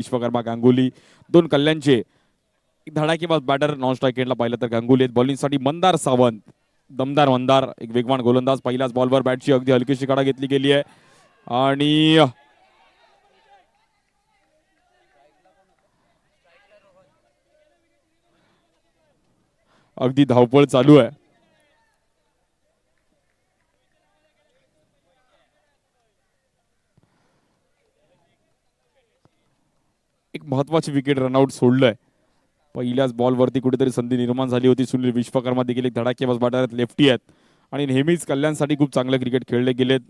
विश्वकर्मा गांगुली दोन कल्याणचे. एक धडाकेबाज बॅटर नॉन स्ट्राईक एंडला पाहिलं तर गांगुली आहेत. बॉलिंगसाठी मंदार सावंत दमदार मंदार एक वेगवान गोलंदाज पहिल्याच बॉलवर बॅटची अगदी हलकीशी कडा घेतली गेली आहे. आणि अगदी धावपळ चालू आहे. एक महत्वाची विकेट रनआउट सोडलंय. पहिल्याच बॉलवरती कुठेतरी संधी निर्माण झाली होती. सुनील विश्वकर्मा देखील एक धडाकेबाज बॅटर आहेत लेफ्टी आहेत. आणि नेहमीच कल्याणसाठी खूप चांगले क्रिकेट खेळले गेलेत.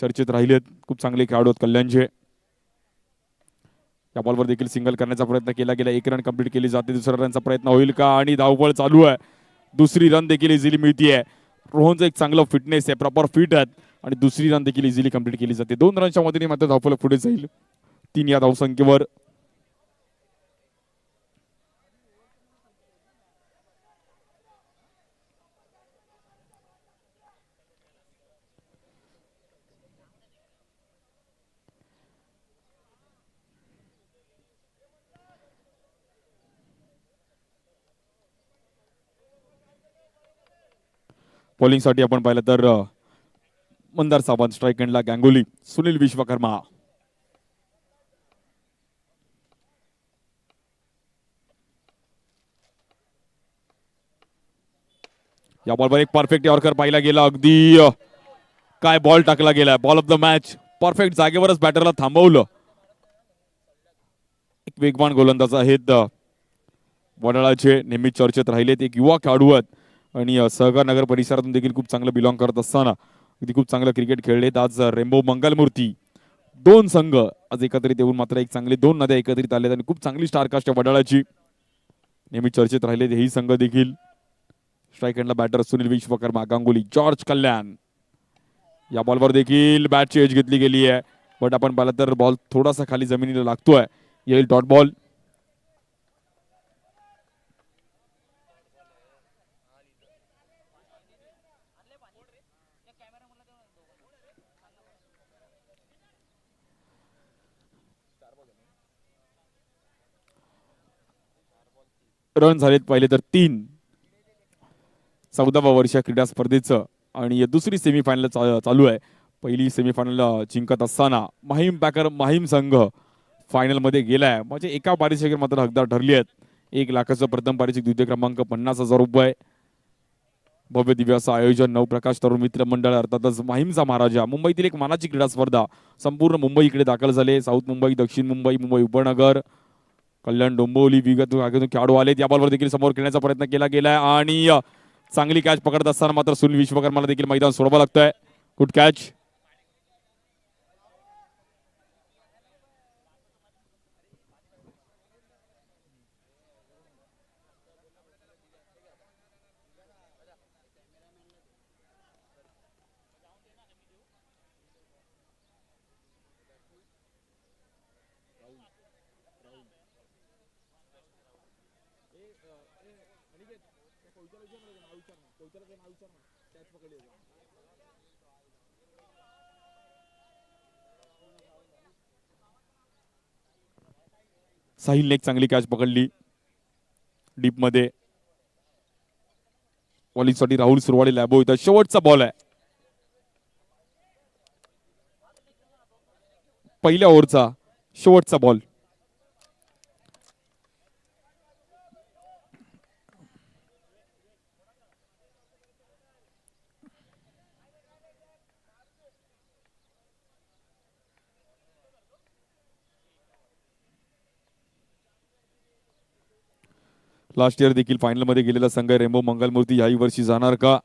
चर्चेत राहिलेत. खूप चांगले खेळाडू आहेत कल्याणचे. या बॉलवर देखील सिंगल करण्याचा प्रयत्न केला गेला. एक रन कंप्लीट केली जाते. दुसऱ्या रनचा प्रयत्न होईल का? आणि धावपळ चालू आहे. दुसरी रन देखील इझिली मिळतीये. रोहनचं एक चांगलं फिटनेस आहे. प्रॉपर फिट आहेत. आणि दुसरी रन देखील इझिली कंप्लीट केली जाते. दोन रनच्या मदतीने मात्र धावपळ पुढे जाईल. तीन या धावसंख्येवर. बॉलिंगसाठी आपण पाहिलं तर मंदार सावंत स्ट्राईक एंडला गांगुली सुनील विश्वकर्मा. या बॉलवर एक परफेक्ट यॉर्कर पाहिला गेला अगदी. काय बॉल टाकला गेला ball of the match perfect जागेवरच बॅटरला थांबवलं. एक वेगवान गोलंदाज आहेत. वडाळाचे नेहमी चर्चेत राहिलेत एक युवा खेळाडू आहेत. आणि सहकार नगर परिसरातून देखील खूप चांगलं बिलॉंग करत असताना अगदी खूप चांगलं क्रिकेट खेळलेत आज रेम्बो मंगलमूर्ती. दोन संघ आज एकत्रित येऊन मात्र एक चांगले दोन नद्या एकत्रित आलेत आणि खूप चांगली स्टारकास्ट आहे वडाळाची. नेहमी चर्चेत राहिले हेही संघ देखील. स्ट्राईक एंडला बॅटर सुनील विश्वकर्मा गांगुली जॉर्ज कल्याण. या बॉलवर देखील बॅटची एज घेतली गेली आहे. बट आपण पाहिलं तर बॉल थोडासा खाली जमिनीला लागतोय. येईल डॉट बॉल रन झालेत पहिले तर तीन. चौदाव्या वर्षा क्रीडा स्पर्धेचं. आणि दुसरी सेमीफायनल चालू आहे. पहिली सेमीफायनल जिंकत असताना माहीम पॅकर माहीम संघ फायनलमध्ये गेलाय. म्हणजे एका पारितोषिकावर मात्र हकदार ठरली आहेत. एक लाखाचं प्रथम पारितोषिक द्वितीय क्रमांक पन्नास हजार रुपये. भव्य दिव्याचं आयोजन नवप्रकाश तरुण मित्र मंडळ अर्थातच माहीमचा महाराजा. मुंबईतील एक मानाची क्रीडा स्पर्धा. संपूर्ण मुंबई इकडे दाखल झाले. साऊथ मुंबई दक्षिण मुंबई मुंबई उपनगर. कल्याण डोंबोली विगत भागातून खेळाडू आलेत. या बॉलवर देखील समोर खेळण्याचा प्रयत्न केला गेलाय. आणि चांगली कॅच पकडत असताना मात्र सुनील विश्वकर्माला देखील मैदान सोडवा लागतंय. गुड कॅच साहिलने एक चांगली कॅच पकडली. डीपमध्ये. बॉलिंगसाठी राहुल सुरवाडी लॅबो इथं शेवटचा बॉल आहे. पहिल्या ओव्हरचा शेवटचा बॉल लास्ट इयर देखील फायनलमध्ये गेलेला संघ रेमो मंगलमूर्ती याही वर्षी जाणार का?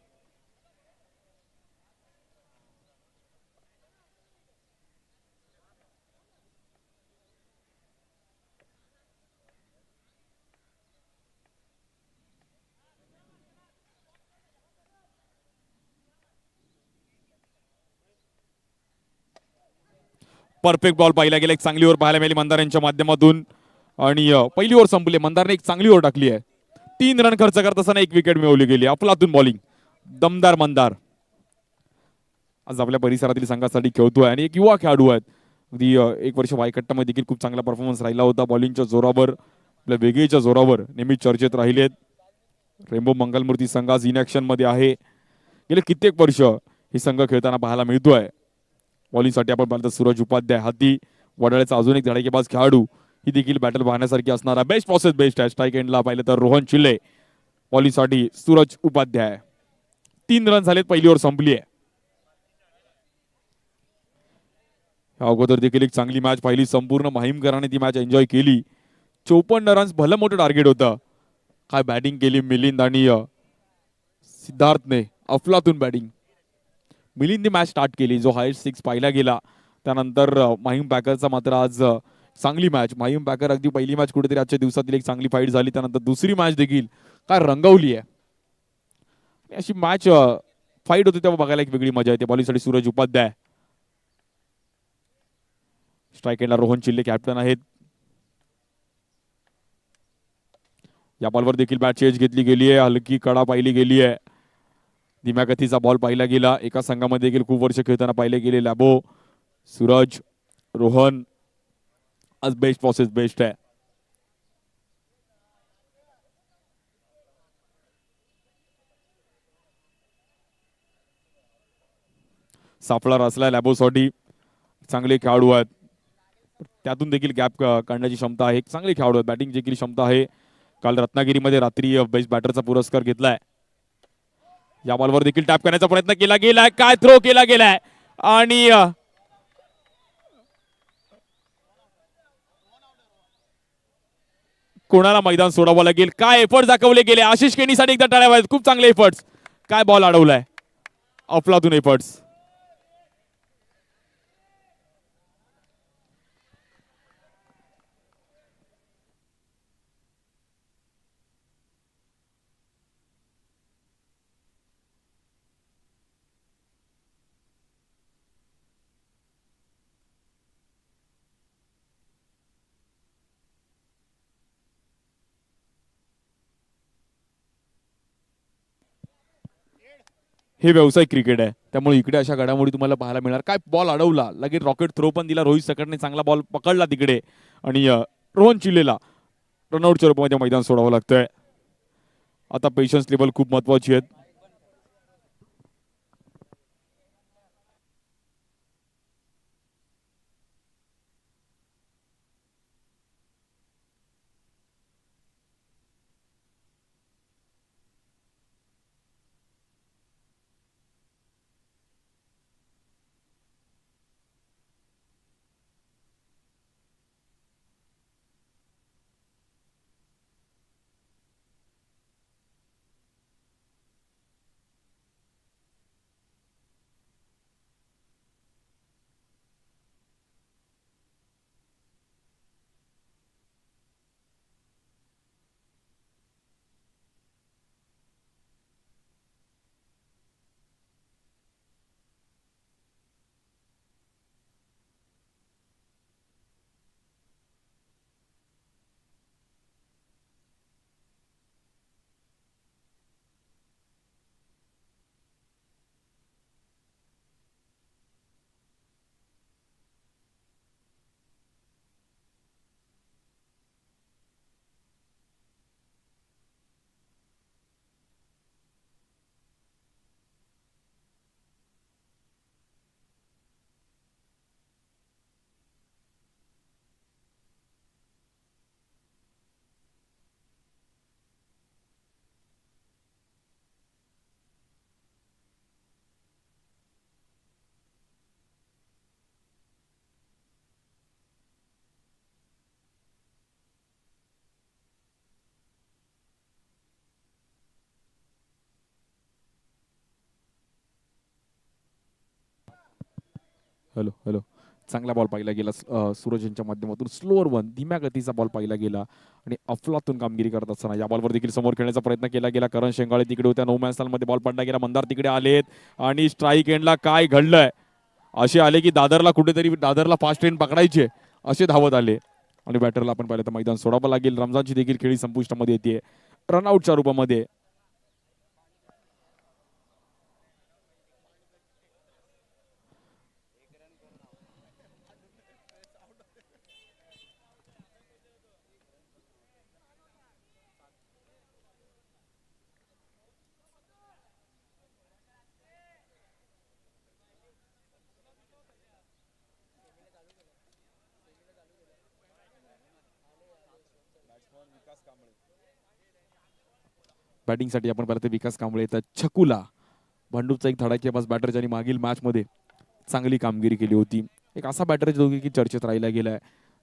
परफेक्ट बॉल पाहिला गेला. एक चांगली ओव्हर पाहायला मिळाली मंदार यांच्या माध्यमातून. आणि पहिली ओव्हर संपली. मंदारने एक चांगली ओव्हर टाकली आहे. तीन रन खर्च करत असताना एक विकेट मिळवली गेली अफलातून बॉलिंग दमदार मंदार. आज आपल्या परिसरातील संघासाठी खेळतोय आणि एक युवा खेळाडू आहेत. अगदी एक वर्ष वायकट्टामध्ये देखील खूप चांगला परफॉर्मन्स राहिला होता. बॉलिंगच्या जोरावर आपल्या वेगळीच्या जोरावर नेहमी चर्चेत राहिलेत. रेम्बो मंगलमूर्ती संघ आज इनमध्ये आहे. गेले कित्येक वर्ष हे संघ खेळताना पाहायला मिळतोय. बॉलिंगसाठी आपण पाहिलं तर सूरज उपाध्याय हाती वडाळ्याचा अजून एक धडाकेबाज खेळाडू. ही देखील बॅटल पाहण्यासारखी असणार आहे. बेस्ट पॉसेस बेस्ट आहे स्ट्राईक एंडला पाहिलं तर रोहन चिल्ले बॉलिंगसाठी सूरज उपाध्याय. तीन रन झालेत पहिली ओव्हर संपली आहे. अगोदर देखील एक चांगली मॅच पाहिली. संपूर्ण माहीमकराने ती मॅच एन्जॉय केली. चोपन्न रन्स भलं मोठं टार्गेट होतं. काय बॅटिंग केली मिलिंद आणि सिद्धार्थने अफलातून बॅटिंग मिलिंदने मॅच स्टार्ट केली. जो हायस्ट सिक्स पाहिला गेला. त्यानंतर माहीम पॅकरचा मात्र आज चांगली मॅच माहीम पॅकर अगदी पहिली मॅच कुठेतरी आजच्या दिवसातील एक चांगली फाईट झाली. त्यानंतर दुसरी मॅच देखील काय रंगवली आहे. अशी मॅच फाईट होती तेव्हा बघायला एक वेगळी मजा येते. बॉलिंगसाठी सूरज उपाध्याय. स्ट्राईक एंडला रोहन चिल्ले कॅप्टन आहेत. या बॉलवर देखील बॅट चेंज घेतली गेली आहे. हलकी कडा पाहिली गेली आहे. धीम्या गतीचा बॉल पाहिला गेला. एका संघामध्ये देखील खूप वर्ष खेळताना पाहिले गेले लॅबो सूरज रोहन आज बेस्ट प्रोसेस बेस्ट आहे. सापळा रचला लॅबोसाठी. चांगले खेळाडू आहेत. त्यातून देखील गॅप काढण्याची क्षमता आहे. चांगले खेळाडू आहेत. बॅटिंग देखील क्षमता आहे. काल रत्नागिरीमध्ये रात्री बेस्ट बॅटरचा पुरस्कार घेतलाय. या बॉलवर देखील टॅप करण्याचा प्रयत्न केला गेलाय. काय थ्रो केला गेलाय? आणि कोणाला मैदान सोडावं लागेल? काय एफर्ट दाखवले गेले? आशिष केणीसाठी एकदा टाळ्या खूप चांगले एफर्ट्स काय बॉल अडवलाय? अफलातून एफर्ट्स हे व्यावसायिक क्रिकेट आहे. त्यामुळे इकडे अशा घडामोडी तुम्हाला पाहायला मिळणार. काय बॉल अडवला? लगेच रॉकेट थ्रो पण दिला. रोहित सकटने चांगला बॉल पकडला तिकडे. आणि रोहन चिल्लेला. रनआउटच्या रूपामध्ये मैदान सोडावं लागतंय. आता पेशन्स लेवल खूप महत्वाची आहेत. हॅलो हॅलो चांगला बॉल पाहिला गेला सूरज यांच्या माध्यमातून. स्लोअर वन धीम्या गतीचा बॉल पाहिला गेला आणि अफलातून कामगिरी करत असताना या बॉलवर देखील समोर खेळण्याचा प्रयत्न केला गेला. करण शेंगाळे तिकडे होत्या नऊ मध्ये बॉल पडला गेला. मंदार तिकडे आलेत आणि स्ट्राईक एंडला काय घडलंय? असे आले की दादरला कुठेतरी दादरला फास्ट ट्रेन पकडायचे असे धावत आले. आणि बॅटरला आपण पाहिलं तर मैदान सोडावं लागेल. रमजानची देखील खेळी संपुष्टामध्ये येते रनआउटच्या रूपामध्ये बॅटिंगसाठी आपण विकास कांबळे येतात. छकुला भांडूपचा एक धडाकेबाज बॅटर ज्याने मागील मॅचमध्ये चांगली कामगिरी केली होती. एक असा बॅटर जो की चर्चेत राहिला गेलाय.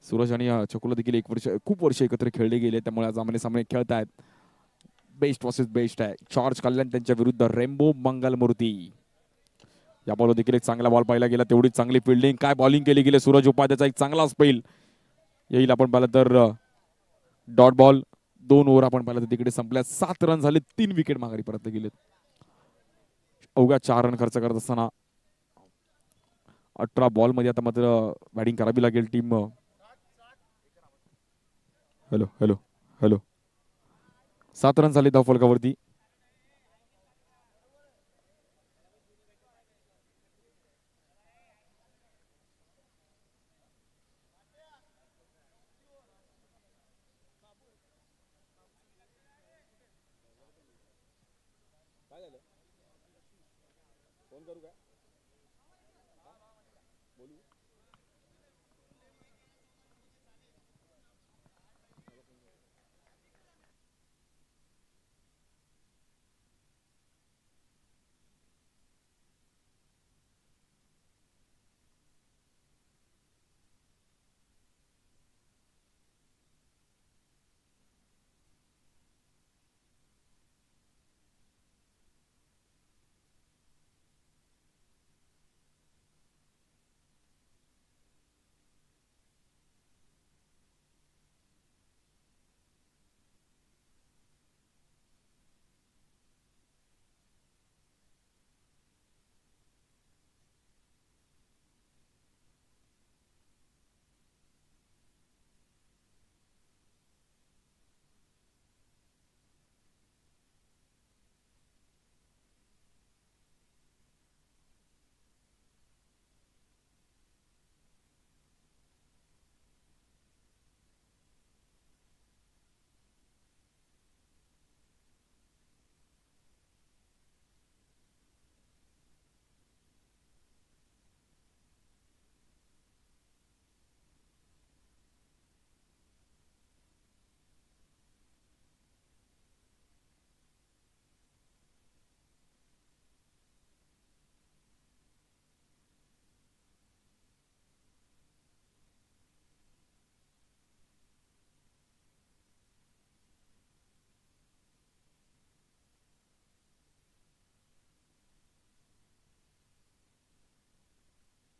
सूरज आणि छकुला देखील एक वर्ष खूप वर्ष एकत्र खेळले गेले. त्यामुळे आज आमने सामने खेळत आहेत बेस्ट वॉसेस बेस्ट आहे. चार्ज कल्याण त्यांच्या विरुद्ध रेम्बो मंगलमूर्ती या बॉलवर देखील एक चांगला बॉल पाहिला गेला. तेवढी चांगली फिल्डिंग काय बॉलिंग केली गेले? सूरज उपाध्याचा एक चांगला स्पेल येईल आपण पाहिलं तर डॉट बॉल दोन ओव्हर आपण पाहिलं तर तिकडे संपल्या. सात रन झाले तीन विकेट माघारी परत गेलेत. अवघ्या चार रन खर्च करत असताना अठरा बॉलमध्ये आता मात्र बॅटिंग करावी लागेल टीम हॅलो हॅलो हॅलो सात रन झाले धावफलकावरती.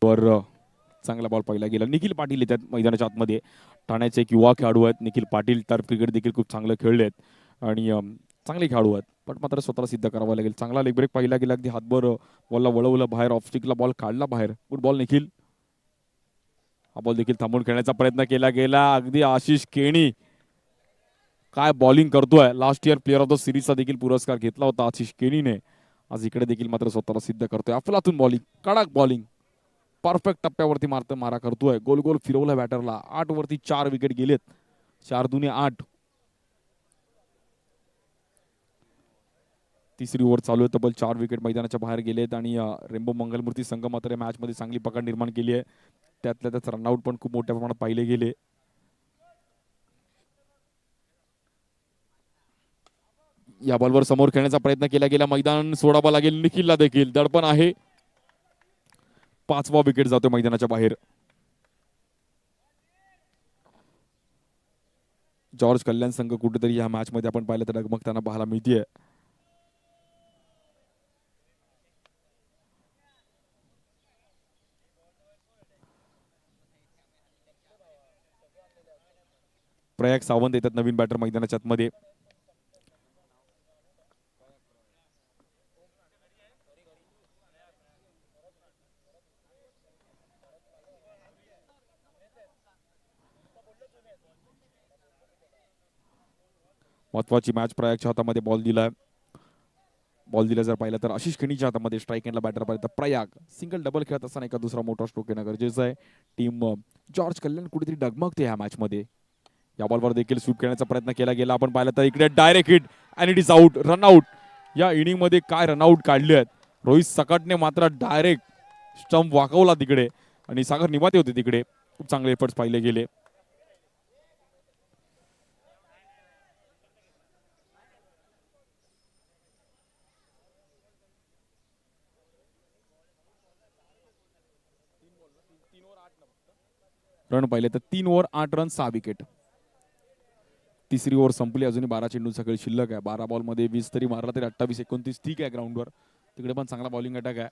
वर चांगला बॉल पाहिला गेला. निखिल पाटील येतात मैदानाच्या आतमध्ये. ठाण्याचे एक युवा खेळाडू आहेत. निखिल पाटील तर क्रिकेट देखील खूप चांगलं खेळले आहेत आणि चांगले खेळाडू आहेत. पण मात्र स्वतःला सिद्ध करावा लागेल. चांगला लेग ब्रेक पाहिला गेला. अगदी हातभर बॉलला वळवलं. बाहेर ऑफस्टिकला बॉल काढला बाहेर. Good ball Nikhil. हा बॉल देखील थांबून खेळण्याचा प्रयत्न केला गेला. अगदी आशिष केणी काय बॉलिंग करतोय. Last year player of the सिरीजचा देखील पुरस्कार घेतला होता आशिष केणीने. आज इकडे देखील मात्र स्वतःला सिद्ध करतोय. अफलातून बॉलिंग कडक बॉलिंग परफेक्ट टप्प्यावरती मारत मारा करतोय. गोल गोल फिरवला बॅटरला आठ वरती चार विकेट गेलेत. चार दुने आठ. तिसरी ओव्हर चालू आहे. तब्बल चार विकेट मैदानाच्या बाहेर गेलेत आणि रेम्बो मंगलमूर्ती संघ मात्र मॅच चांगली पकड निर्माण केली आहे. त्यातल्या त्यात रनआउट पण खूप मोठ्या प्रमाणात पाहिले गेले. या बॉलवर समोर खेळण्याचा प्रयत्न केला गेला. मैदान सोडावा लागेल. निखिलला देखील दडपण आहे. पाचवा विकेट जातो मैदानाच्या बाहेर. जॉर्ज कल्याण संघ कुठेतरी या मॅच मध्ये आपण पाहिलं तर डगमगताना पाहायला मिळतीये. प्रयाग सावंत येतात नवीन बॅटर मैदानाच्या आतमध्ये. महत्वाची मॅच प्रयागच्या हातामध्ये बॉल दिलाय. बॉल दिला जर पाहिलं तर आशिष खिणीच्या हातामध्ये स्ट्राईक एंडला बॅटर पाहिलं तर प्रयाग सिंगल डबल खेळत असताना एका दुसरा मोठा स्ट्रोक येणं गरजेचं आहे. टीम जॉर्ज कल्याण कुठेतरी डगमगते ह्या मॅचमध्ये या बॉलवर देखील स्वीप करण्याचा प्रयत्न केला गेला. आपण पाहिलं तर इकडे direct hit and it is out run out या इनिंगमध्ये काय रनआउट काढले आहेत? रोहित सकाटने मात्र डायरेक्ट स्टंप वाकवला तिकडे. आणि सागर निवाते होते तिकडे. खूप चांगले एफर्ट्स पाहिले गेले. रन पाहिले तर तीन ओव्हर आठ रन सहा विकेट तिसरी ओव्हर संपली अजूनही बारा चेंडूंचा खेळ शिल्लक आहे. बारा बॉलमध्ये वीस तरी मारला तरी अठ्ठावीस एकोणतीस ठीक आहे ग्राउंडवर तिकडे पण चांगला बॉलिंग अटॅक आहे.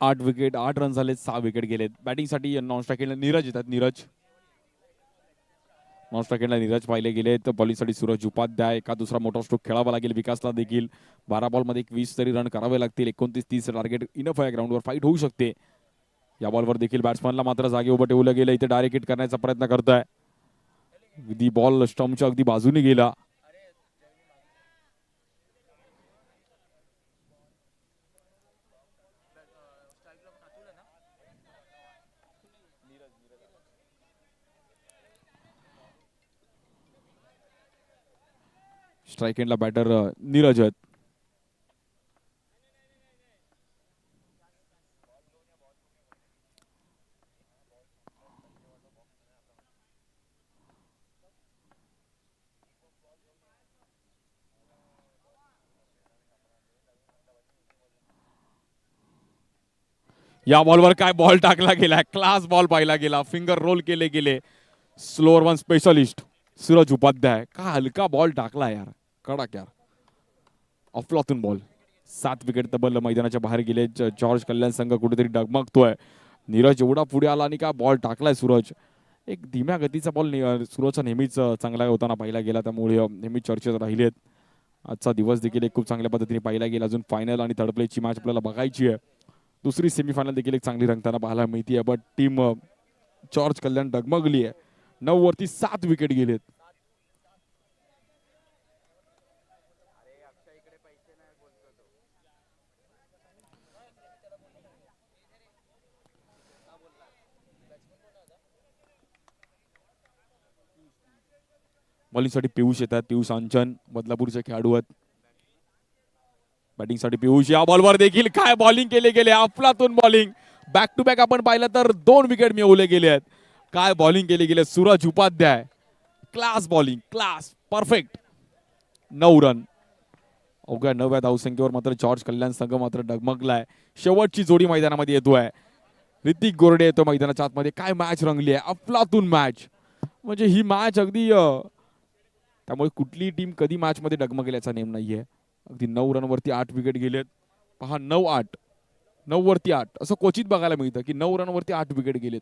आठ विकेट आठ रन झाले सहा विकेट गेलेत. बॅटिंगसाठी नॉन स्ट्रायकेला नीरज येतात. नीरज. नॉन स्ट्रायकेला नीरज पाहिले गेले तर बॉलिंगसाठी सूरज उपाध्याय. एका दुसरा मोठा स्ट्रोक खेळावा लागेल विकासला देखील. बारा बॉलमध्ये एक वीस तरी रन करावे लागतील. एकोणतीस तीस टार्गेट इनफ आहे ग्राउंडवर फाईट होऊ शकते. या बॉलवर देखील बॅट्समनला मात्र जागे उभं ठेवलं गेलं. इथे डायरेक्ट हिट करण्याचा प्रयत्न करतोय. अगदी बॉल स्टम्पच्या अगदी बाजूने गेला. स्ट्राईक एंडला बॅटर नीरज आहेत या बॉलवर काय बॉल टाकला गेला? क्लास बॉल पाहिला गेला. फिंगर रोल केले गेले. Slower one specialist Suraj Upadhyay का हलका बॉल टाकला यार. कडक यार. अफलातून बॉल सात विकेट तब्बल मैदानाच्या बाहेर गेले. जॉर्ज कल्याण संघ कुठेतरी डगमगतोय. नीरज एवढा पुढे आला आणि का बॉल टाकलाय सूरज. एक धीम्या गतीचा बॉल सूरजचा नेहमीच चांगला होताना पाहिला गेला. त्यामुळे नेहमीच नेहमी चर्चेत राहिलेत. आजचा दिवस देखील एक खूप चांगल्या पद्धतीने पाहिला गेला. अजून फायनल आणि थर्ड प्लेची मॅच आपल्याला बघायची आहे. दुसरी सेमीफायनल देखील एक चांगली रंगताना पाहायला मिळते बट टीम जॉर्ज कल्याण डगमगली आहे नऊ वरती सात विकेट गेलेत. बॉलिंगसाठी पियुष येतात. पियुष अंचन बदलापूरचे खेळाडू आहेत. बॅटिंगसाठी पियुष या बॉलवर देखील काय बॉलिंग केले गेले? अफलातून बॉलिंग बॅक टू बॅक आपण पाहिलं तर दोन विकेट मिळवले गेले आहेत. काय बॉलिंग केले गेले? Suraj Upadhyay. Class bowling class perfect नऊ रन अवघ्या नव्या धावसंख्येवर मात्र जॉर्ज कल्याण संघ मात्र डगमगलाय. शेवटची जोडी मैदानामध्ये येतोय. ऋतिक गोरडे येतो मैदानाच्या आतमध्ये. काय मॅच रंगली आहे? अफलातून मॅच म्हणजे ही मॅच अगदी त्यामुळे कुठली टीम कधी मॅच मध्ये डगमगल्याचा नेम नाहीये. अगदी नऊ रनवरती आठ विकेट गेलेत. पहा नऊ आठ. नऊ वरती आठ. असं क्वचित बघायला मिळतं की नऊ रनवरती आठ विकेट गेलेत.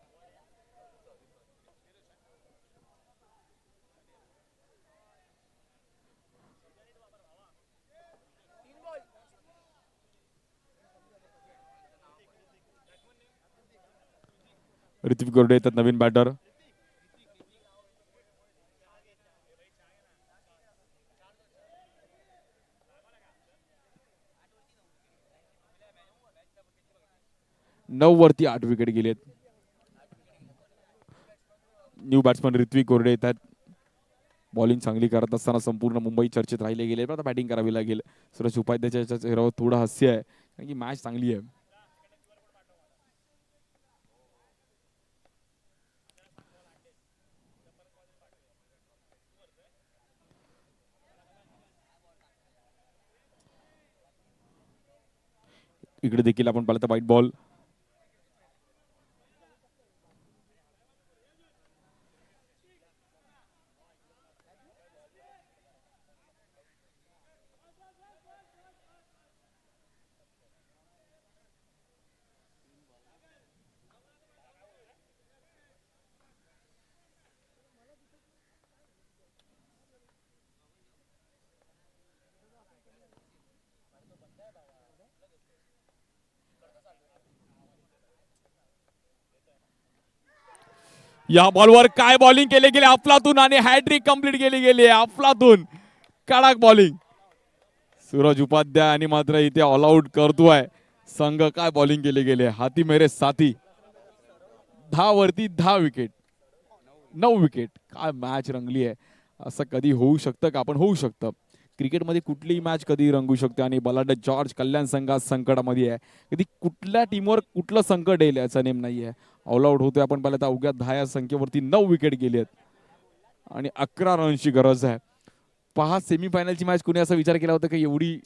ऋतिक गोरडे येतात नवीन बॅटर नऊ वरती आठ विकेट गेलेत. न्यू बॅट्समन ऋत्विक गोरडे येतात. बॉलिंग चांगली करत असताना संपूर्ण मुंबई चर्चेत राहिले गेले. पण आता बॅटिंग करावी लागेल. सुरेश उपाध्याच्या चेहऱ्यावर थोडं हास्य आहे. कारण की मॅच चांगली आहे. इकडे देखील आपण पाहिलं तर वाईट बॉल या बॉलवर काय बॉलिंग केले गेले? अफलातून आणि हॅट्रिक कंप्लीट केली गेली आहे. अफलातून. कडक बॉलिंग सूरज उपाध्याय आणि मात्र इथे ऑल आउट करतोय. संघ काय बॉलिंग केले गेले? हाती मेरे साथी. दहा वरती दहा विकेट नऊ विकेट काय मॅच रंगली आहे. असं कधी होऊ शकतं का? आपण होऊ शकतं. क्रिकेटमध्ये कुठलीही मॅच कधी रंगू शकते आणि बलाढ्य जॉर्ज कल्याण संघात संकटामध्ये आहे. कधी कुठल्या टीमवर कुठलं संकट येईल याचा नेम नाही आहे ऑल आउट होतोय. आपण पाहिलं तर अवघ्या दहा या संख्येवरती नऊ विकेट गेली आहेत. आणि अकरा रनची गरज आहे. पहा सेमीफायनलची मॅच कुणी असा विचार केला होता की एवढी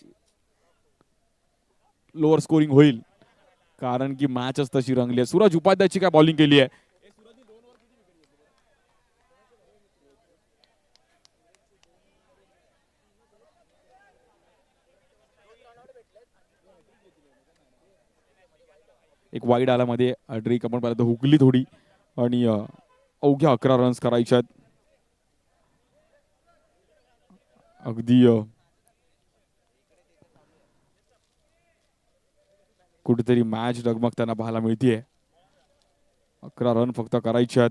लोअर स्कोरिंग होईल? कारण की मॅचच तशी रंगली आहे. सूरज उपाध्यायची काय बॉलिंग केली आहे? एक वाईड आला मध्ये ड्रिक आपण पाहिलं तर हुकली थोडी आणि अवघ्या अकरा रन्स करायच्यात अगदी कुठेतरी मॅच डगमगताना पाहायला मिळतीये. अकरा रन फक्त करायचे आहेत.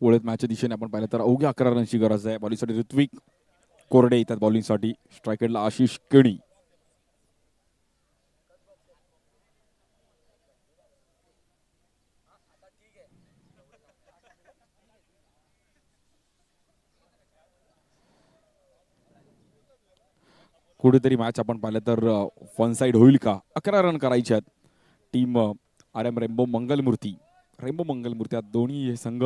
वळत मॅचच्या दिशेने आपण पाहिलं तर अवघ्या अकरा रनची गरज आहे. बॉलिंगसाठी ऋत्विक कोरडे येतात बॉलिंगसाठी स्ट्रायकेडला आशिष केणी कुठेतरी मॅच आपण पाहिलं तर वन साईड होईल का? अकरा रन करायचे आहेत. Team R M Rambo Mangalmurti. Rambo Mangalmurti दोन्ही हे संघ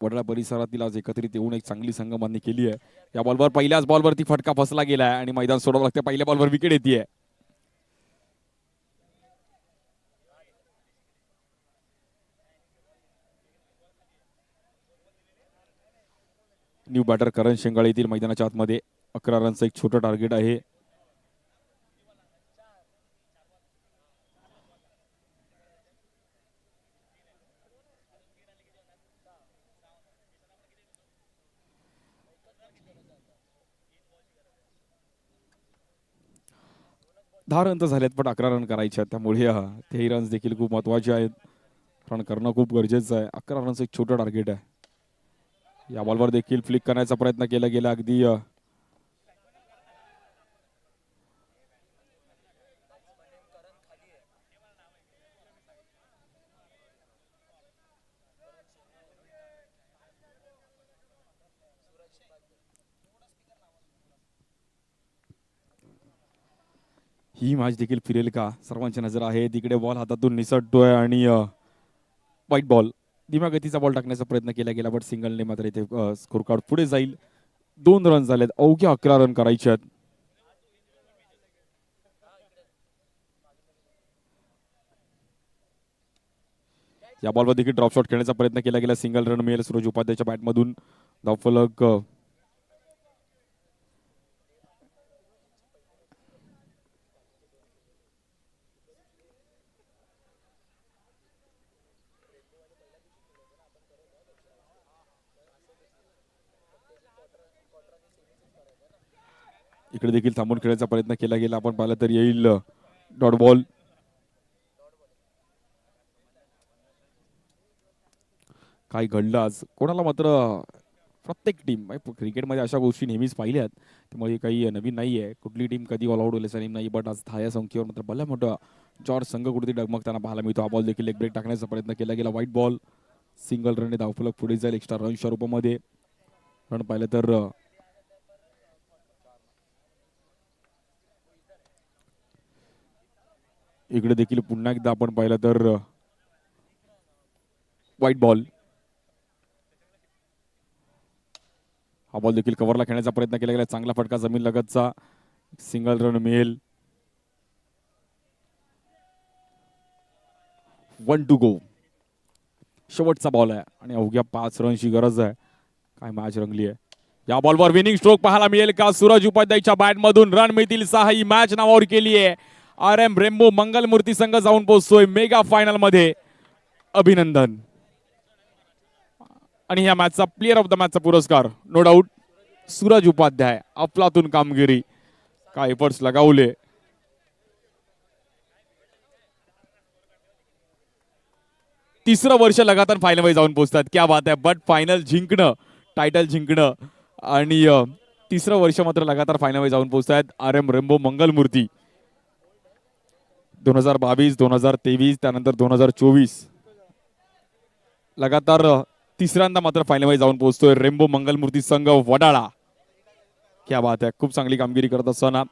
वडाळा परिसरातील आज एकत्रित येऊन एक चांगली संघबांधणी केली आहे. या बॉलवर पहिल्याच बॉलवरती फटका फसला गेला आहे आणि मैदान सोडावं लागतं पहिल्या बॉलवर विकेट येते न्यू बॅटर करण शेंगाळे येथील मैदानाच्या आतमध्ये अकरा रनचं एक छोटं टार्गेट आहे. दहा रन तर झालेत पण अकरा रन करायचे आहेत. त्यामुळे तेही रन्स देखील खूप महत्त्वाचे आहेत. रन करणं खूप गरजेचं आहे. अकरा रनचं एक छोटं टार्गेट आहे. या बॉलवर देखील फ्लिक करण्याचा प्रयत्न केला गेला. अगदी ही मॅच देखील फिरेल का? सर्वांची नजर आहे. तिकडे बॉल हातातून निसटतोय आणि वाईट बॉल धीम्या गतीचा बॉल टाकण्याचा प्रयत्न केला गेला बट सिंगलने मात्र इथे स्कोर कार्ड पुढे जाईल. दोन रन झालेत. अवघ्या अकरा रन करायचे आहेत. या बॉलवर देखील ड्रॉप शॉट खेळण्याचा प्रयत्न केला गेला. सिंगल रन मिळेल. सूरज उपाध्यायच्या बॅटमधून धावफलक इकडे देखील थांबून खेळायचा प्रयत्न केला गेला. आपण पाहिलं तर येईल डॉट बॉल. काय घडलं आज? कोणाला मात्र प्रत्येक टीम क्रिकेटमध्ये अशा गोष्टी नेहमीच पाहिल्यात त्यामुळे काही नवीन नाही आहे. कुठली टीम कधी ऑल आउट होईल असं नेम नाही बट आज दहा संख्येवर मात्र भल्या मोठा जॉर्ज संघ कुठेतरी डगमगताना पाहायला मिळतो. हा बॉल देखील एक ब्रेक टाकण्याचा प्रयत्न केला गेला. व्हाईट बॉल सिंगल रनने धावफलक पुढे जाईल. एक्स्ट्रा रनच्या रूपामध्ये रन पाहिलं तर इकडे देखील पुन्हा एकदा आपण पाहिलं तर व्हाईट बॉल हा बॉल देखील कव्हरला खेळण्याचा प्रयत्न केला गेला. चांगला फटका जमीन लगतचा. सिंगल रन मिळेल. वन टू गो शेवटचा बॉल आहे आणि अवघ्या पाच रनची गरज आहे. काय मॅच रंगली आहे. या बॉलवर विनिंग स्ट्रोक पाहायला मिळेल का? सूरज उपाध्यायच्या बॅट मधून रन मिळतील सहा ही मॅच नावावर केली आहे. आर एम रेम्बो मंगलमूर्ती संघ जाऊन पोहोचतोय मेगा फायनलमध्ये अभिनंदन. आणि ह्या मॅचचा प्लेअर ऑफ द मॅचचा पुरस्कार नो डाऊट सूरज उपाध्याय अफलातून कामगिरी काय एफर्ट्स लगावले. तिसरं वर्ष लगातार फायनलमध्ये जाऊन पोहोचतात. क्या बात आहे बट फायनल जिंकणं टायटल जिंकणं. आणि तिसरं वर्ष मात्र लगातार फायनल जाऊन पोहोचतात आर एम रेम्बो मंगलमूर्ती. दोन हजार बावीस दोन हजार तेवीस त्यानंतर दोन हजार चोवीस. लगातार तिसऱ्यांदा मात्र फायनलमध्ये जाऊन पोहोचतोय रेम्बो मंगलमूर्ती संघ वडाळा. क्या बात आहे खूप चांगली कामगिरी करत असताना.